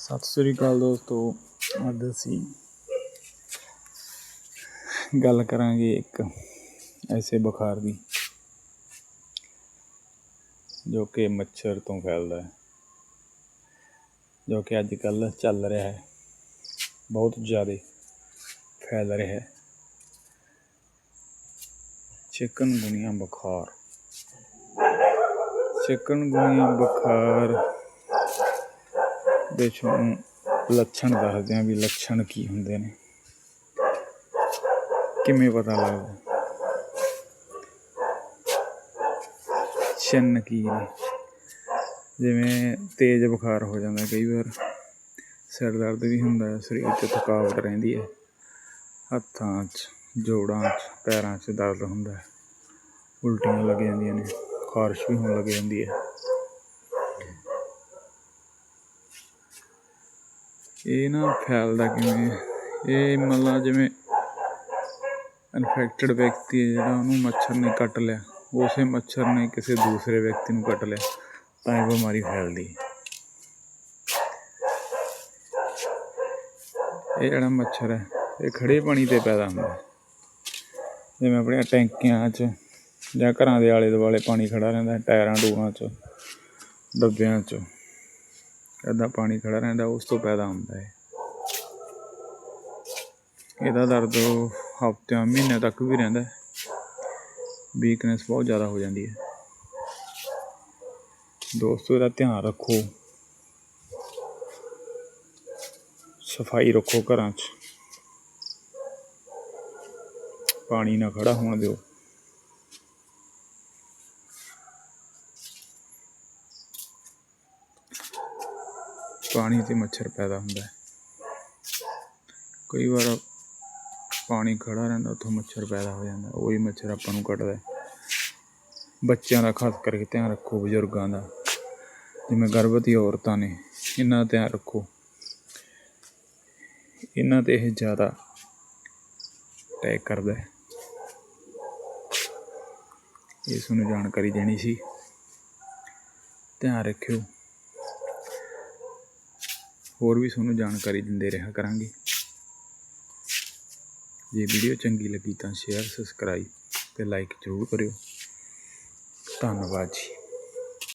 ਸਤਿ ਸ੍ਰੀ ਅਕਾਲ ਦੋਸਤੋ, ਅੱਜ ਅਸੀਂ ਗੱਲ ਕਰਾਂਗੇ ਇੱਕ ਐਸੇ ਬੁਖਾਰ ਦੀ, ਜੋ ਕਿ ਮੱਛਰ ਤੋਂ ਫੈਲਦਾ ਹੈ, ਜੋ ਕਿ ਅੱਜ ਕੱਲ੍ਹ ਚੱਲ ਰਿਹਾ ਹੈ, ਬਹੁਤ ਜ਼ਿਆਦਾ ਫੈਲ ਰਿਹਾ ਹੈ। ਚਿਕਨਗੁਨੀਆ ਬੁਖਾਰ ਚਿਕਨ ਚਿਕਨਗੁਨੀਆ ਬੁਖਾਰ ਦੇ ਤੁਹਾਨੂੰ ਲੱਛਣ ਦੱਸਦੇ ਹਾਂ ਵੀ ਲੱਛਣ ਕੀ ਹੁੰਦੇ ਨੇ। ਕਿਵੇਂ ਪਤਾ ਲੱਗਦਾ? ਚਿੰਨ ਕੀ ਨੇ? ਜਿਵੇਂ ਤੇਜ਼ ਬੁਖਾਰ ਹੋ ਜਾਂਦਾ ਕਈ ਵਾਰ। ਸਿਰ ਦਰਦ ਵੀ ਹੁੰਦਾ, ਸਰੀਰ 'ਚ ਥਕਾਵਟ ਰਹਿੰਦੀ ਹੈ। ਹੱਥਾਂ 'ਚ, ਜੋੜਾਂ 'ਚ, ਪੈਰਾਂ 'ਚ ਦਰਦ ਹੁੰਦਾ। ਉਲਟੀਆਂ ਲੱਗ ਜਾਂਦੀਆਂ ਨੇ, ਖਾਰਸ਼ ਵੀ ਹੋਣ ਲੱਗ ਜਾਂਦੀ ਹੈ। ਇਹ ਨਾ ਫੈਲਦਾ ਕਿਵੇਂ? ਇਹ ਮਤਲਬ ਜਿਵੇਂ ਇਨਫੈਕਟਡ ਵਿਅਕਤੀ ਹੈ ਜਿਹੜਾ ਉਹਨੂੰ ਮੱਛਰ ਨੇ ਕੱਟ ਲਿਆ। ਉਸੇ ਮੱਛਰ ਨੇ ਕਿਸੇ ਦੂਸਰੇ ਵਿਅਕਤੀ ਨੂੰ ਕੱਟ ਲਿਆ। ਤਾਂ ਇਹ ਬਿਮਾਰੀ ਫੈਲਦੀ ਹੈ। ਇਹ ਜਿਹੜਾ ਮੱਛਰ ਹੈ, ਇਹ ਖੜੇ ਪਾਣੀ ਤੇ ਪੈਦਾ ਹੁੰਦਾ ਜਿਵੇਂ ਆਪਣੀਆਂ ਟੈਂਕੀਆਂ 'ਚ ਜਾਂ ਘਰਾਂ ਦੇ ਆਲੇ ਦੁਆਲੇ ਪਾਣੀ ਖੜਾ ਰਹਿੰਦਾ ਟਾਇਰਾਂ ਟੂਰਾਂ 'ਚ, ਡੱਬਿਆਂ 'ਚ। ਇੱਦਾਂ ਪਾਣੀ ਖੜਾ ਰਹਿੰਦਾ, ਉਸ ਤੋਂ ਪੈਦਾ ਹੁੰਦਾ ਹੈ ਇਹਦਾ ਦਰਦ ਹਫ਼ਤਿਆਂ, ਮਹੀਨਿਆਂ ਤੱਕ ਵੀ ਰਹਿੰਦਾ ਹੈ। ਵੀਕਨੈਸ ਬਹੁਤ ਜ਼ਿਆਦਾ ਹੋ ਜਾਂਦੀ ਹੈ। ਦੋਸਤੋ, ਇਹਦਾ ਧਿਆਨ ਰੱਖੋ। ਸਫ਼ਾਈ ਰੱਖੋ ਘਰਾਂ 'ਚ। ਪਾਣੀ ਨਾ ਖੜਾ ਹੋਣ ਦਿਓ। ਪਾਣੀ ਤੇ ਮੱਛਰ ਪੈਦਾ ਹੁੰਦਾ ਹੈ। ਕਈ ਵਾਰ ਪਾਣੀ ਖੜਾ ਰਹਿੰਦਾ, ਉੱਥੋਂ ਮੱਛਰ ਪੈਦਾ ਹੋ ਜਾਂਦਾ, ਉਹੀ ਮੱਛਰ ਆਪਾਂ ਨੂੰ ਕੱਟਦਾ ਬੱਚਿਆਂ ਦਾ ਖਾਸ ਕਰਕੇ ਧਿਆਨ ਰੱਖੋ ਬਜ਼ੁਰਗਾਂ ਦਾ। ਜਿਵੇਂ ਗਰਭਵਤੀ ਔਰਤਾਂ ਨੇ, ਇਹਨਾਂ ਦਾ ਧਿਆਨ ਰੱਖੋ। ਇਹਨਾਂ ਤੇ ਇਹ ਜ਼ਿਆਦਾ ਅਟੈਕ ਕਰਦਾ ਹੈ। ਇਸ ਨੂੰ ਜਾਣਕਾਰੀ ਦੇਣੀ ਸੀ। ਧਿਆਨ ਰੱਖਿਓ। ਹੋਰ ਵੀ ਤੁਹਾਨੂੰ ਜਾਣਕਾਰੀ ਦਿੰਦੇ ਰਿਹਾ ਕਰਾਂਗੇ। ਜੇ ਵੀਡੀਓ ਚੰਗੀ ਲੱਗੀ ਤਾਂ ਸ਼ੇਅਰ ਸਬਸਕ੍ਰਾਈਬ ਤੇ ਲਾਈਕ ਜ਼ਰੂਰ ਕਰਿਓ। ਧੰਨਵਾਦ ਜੀ।